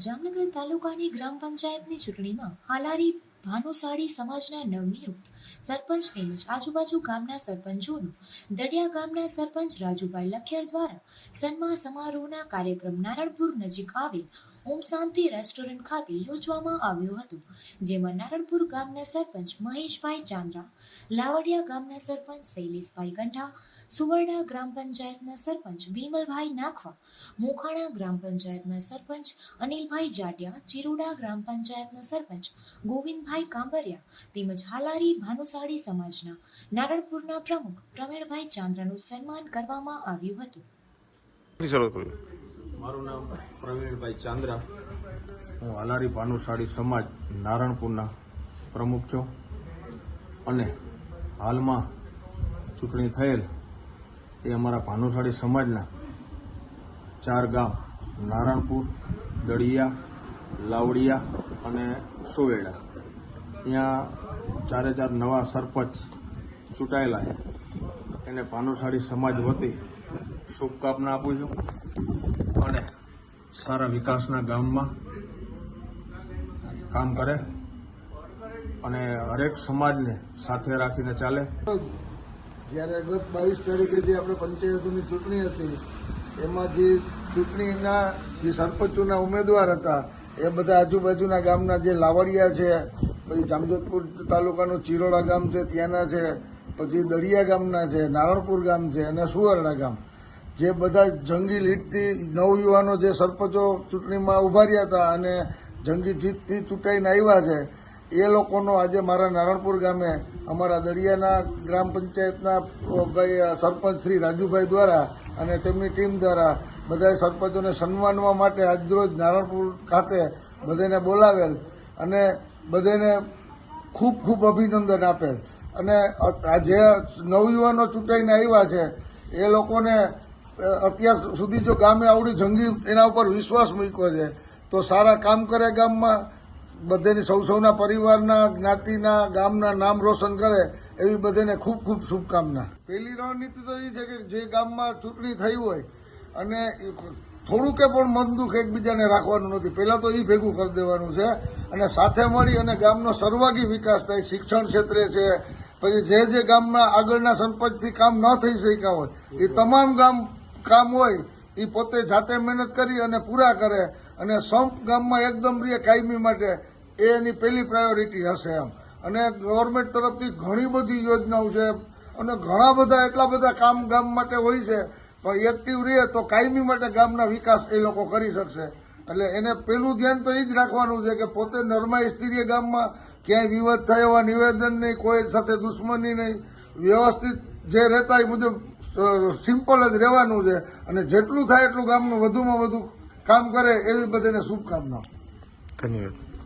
જામનગર તાલુકાની ગ્રામ પંચાયતની ચૂંટણીમાં હાલારી ભાનુશાળી સમાજના નવનિયુક્ત સરપંચ તેમજ આજુબાજુ ગામના સરપંચોનું દડિયા ગામના સરપંચ રાજુભાઈ લખેર દ્વારા સન્માન સમારોહના કાર્યક્રમ નારણપુર નજીક આવેલ ઓમ શાંતિ રેસ્ટોરન્ટ ખાતે યોજવામાં આવ્યો હતો, જેમાં નારણપુર ગામના સરપંચ મહેશભાઈ ચાંદ્રા, લાવડિયા ગામના સરપંચ શૈલેષભાઈ ગંઢા, સુવર્ણા ગ્રામ પંચાયતના સરપંચ વિમલભાઈ નાખવા, મોખાણા ગ્રામ પંચાયતના સરપંચ અનિલભાઈ જાટિયા, ચિરોડા ગ્રામ પંચાયતના સરપંચ ગોવિંદભાઈ કાંબરિયા તેમજ હાલારી ભાનુશાળી સમાજના નારણપુરના પ્રમુખ પ્રવીણભાઈ ચાંદ્રાનું સન્માન કરવામાં આવ્યું હતું. મારું નામ પ્રવીણભાઈ ચાંદ્રા. હું હાલારી ભાનુશાળી સમાજ નારણપુરના પ્રમુખ છું. અને હાલમાં ચૂંટણી થયેલ એ અમારા ભાનુશાળી સમાજના ચાર ગામ નારણપુર દળિયા લાવડિયા અને સોવેડા. ત્યાં ચારે ચાર નવા સરપંચ ચૂંટાયેલા એને ભાનુશાળી સમાજ વતી શુભકામના આપું છું અને સારા વિકાસના ગામમાં કામ કરે અને હરેક સમાજને સાથે રાખીને ચાલે. જ્યારે ગત બાવીસ તારીખે જે આપણે પંચાયતોની ચૂંટણી હતી, એમાં જે ચૂંટણીના જે સરપંચોના ઉમેદવાર હતા, એ બધા આજુબાજુના ગામના જે લાવડિયા છે પછી જામજોધપુર તાલુકાનું ચિરોડા ગામ છે, ત્યાંના છે, પછી દરિયા ગામના છે, નારણપુર ગામ છે અને સુવર્ણા ગામ. જે બધા જંગી લીડથી નવયુવાનો જે સરપંચો ચૂંટણીમાં ઊભા રહ્યા હતા અને જંગી જીતથી ચૂંટાઈને આવ્યા છે, એ લોકોનો આજે મારા નારણપુર ગામે અમારા દરિયાના ગ્રામ પંચાયતના ભાઈ સરપંચ શ્રી રાજુભાઈ દ્વારા અને તેમની ટીમ દ્વારા બધા સરપંચોને સન્માનવા માટે આજરોજ નારણપુર ખાતે બધાને બોલાવેલ. અને બધાને ખૂબ ખૂબ અભિનંદન આપેલ અને આ જે નવયુવાનો ચૂંટાઈને આવ્યા છે, એ લોકોને અત્યાર સુધી જો ગામે આવડી જંગી એના ઉપર વિશ્વાસ મૂક્યો છે, તો સારા કામ કરે ગામમાં, બધાની સૌ સૌના પરિવારના, જ્ઞાતિના, ગામના નામ રોશન કરે, એવી બધાને ખૂબ ખૂબ શુભકામના. પહેલી રણનીતિ તો એ છે કે જે ગામમાં ચૂંટણી થઈ હોય, અને થોડું કે પણ મન દુઃખ એકબીજાને રાખવાનું નથી. પહેલાં તો એ ભેગું કરી દેવાનું છે અને સાથે મળી અને ગામનો સર્વાગી વિકાસ થાય, શિક્ષણ ક્ષેત્રે છે. પછી જે જે ગામના આગળના સરપંચથી કામ ન થઈ શક્યા હોય એ તમામ ગામ કામ હોય એ પોતે જાતે મહેનત કરી અને પૂરા કરે અને સંપ ગામમાં એકદમ રીએ કાયમી માટે, એ એની પહેલી પ્રાયોરિટી હશે એમ. અને ગવર્મેન્ટ તરફથી ઘણી બધી યોજનાઓ છે. અને ઘણા બધા એટલા બધા કામ ગામ માટે હોય છે પણ એક્ટિવ રહે, તો કાયમી માટે ગામના વિકાસ એ લોકો કરી શકશે. એટલે એને પેલું ધ્યાન તો એ જ રાખવાનું છે કે પોતે નરમાઈ સ્થિરીય ગામમાં ક્યાંય વિવાદ થાય એવા નિવેદન નહીં, કોઈ સાથે દુશ્મની નહીં. વ્યવસ્થિત જે રહેતા એ મુજબ સિમ્પલ જ રહેવાનું છે. અને જેટલું થાય એટલું ગામનું વધુમાં વધુ કામ કરે એવી બધાને શુભકામનાઓ. ધન્યવાદ.